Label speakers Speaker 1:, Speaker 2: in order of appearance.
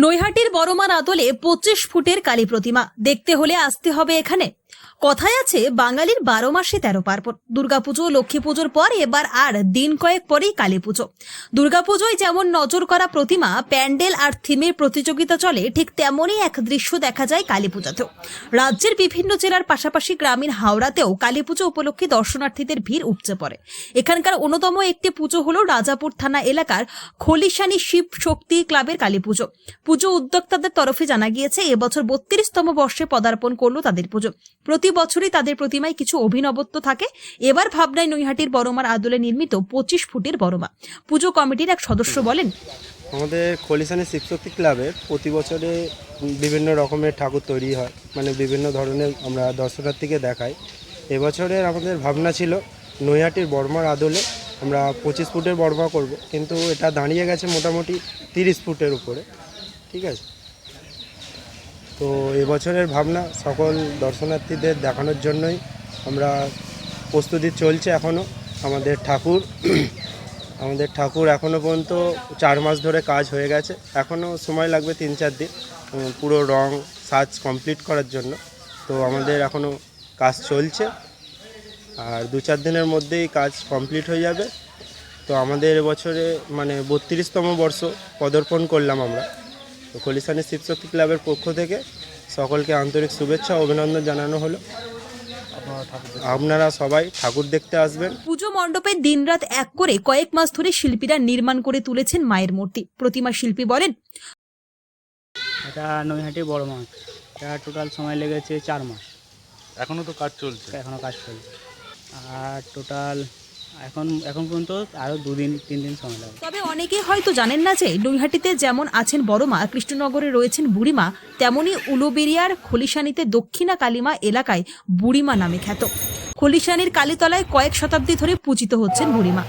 Speaker 1: নৈহাটির বড়মার আদলে পঁচিশ ফুটের কালী প্রতিমা। দেখতে হলে আসতে হবে এখানে। কথায় আছে, বাঙালির বারো মাসে তেরো পার্বণ। দুর্গাপুজো লক্ষ্মী পুজোর পর এবার আর দিন কয়েক পরেই কালী পুজো। দুর্গাপুজোয় যেমন নজর করা প্রতিমা, প্যান্ডেল আর থিমের প্রতিযোগিতা চলে, ঠিক তেমনই এক দৃশ্য দেখা যায় কালী পূজাতেও। রাজ্যের বিভিন্ন জেলার পাশাপাশি গ্রামীণ হাওড়াতেও কালী পুজো উপলক্ষে দর্শনার্থীদের ভিড় উপচে পড়ে। এখানকার অন্যতম একটি পুজো হলো রাজাপুর থানা এলাকার খলিশানি শিব শক্তি ক্লাবের কালী পুজো। পুজো উদ্যোক্তাদের তরফে জানা গিয়েছে, এবছর বত্রিশতম বর্ষে পদার্পণ করল তাদের পুজো। প্রতি বছরই তাদের প্রতিমায় কিছু অভিনবত্ব থাকে। এবার ভাবনায় নৈহাটির বড়মার আদলে নির্মিত পঁচিশ ফুটের বড়মা। পুজো কমিটির এক সদস্য বলেন,
Speaker 2: আমাদের খলিসানের শিবশক্তি ক্লাবে প্রতি বছরে বিভিন্ন রকমের ঠাকুর তৈরি হয়। মানে বিভিন্ন ধরনের আমরা দর্শনার্থীকে দেখাই। এবছরের আমাদের ভাবনা ছিল, নৈহাটির বর্মার আদলে আমরা পঁচিশ ফুটের বর্মা করব। কিন্তু এটা দাঁড়িয়ে গেছে মোটামুটি তিরিশ ফুটের উপরে। ঠিক আছে? তো এবছরের ভাবনা সকল দর্শনার্থীদের দেখানোর জন্যই আমরা প্রস্তুতি চলছে এখনও আমাদের ঠাকুর আমাদের ঠাকুর এখনও পর্যন্ত চার মাস ধরে কাজ হয়ে গেছে। এখনও সময় লাগবে তিন চার দিন পুরো রং, সাজ কমপ্লিট করার জন্য। তো আমাদের এখনও কাজ চলছে। আর দু চার দিনের মধ্যেই কাজ কমপ্লিট হয়ে যাবে। তো আমাদের এবছরে মানে বত্রিশতম বর্ষ পদার্পণ করলাম আমরা। তো খলিশানি শিবশক্তি ক্লাবের পক্ষ থেকে সকলকে আন্তরিক শুভেচ্ছা অভিনন্দন জানানো হলো। আপনারা সবাই ঠাকুর দেখতে আসবেন।
Speaker 1: পুজো মণ্ডপে দিনরাত এক করে কয়েক মাস ধরে শিল্পীরা নির্মাণ করে তুলেছেন মায়ের মূর্তি। প্রতিমা শিল্পী বলেন
Speaker 3: এটা নৈহাটি বড় মাঠ। এটা টোটাল সময় লেগেছে চার মাস।
Speaker 4: এখনও তো কাজ চলছে।
Speaker 3: এখনও কাজ চলছে। আর টোটাল এখন এখন পর্যন্ত আরও দুদিন তিন দিন সময় লাগবে।
Speaker 1: তবে অনেকেই হয়তো জানেন না যে নৈহাটিতে যেমন আছেন বড়মা কৃষ্ণনগরে রয়েছেন বুড়িমা তেমনি উলুবেরিয়ার খলিশানিতে দক্ষিণা কালিমা এলাকায় বুড়িমা নামে খ্যাত। খলিশানির কালীতলায় কয়েক শতাব্দী ধরে পূজিত হচ্ছেন বুড়িমা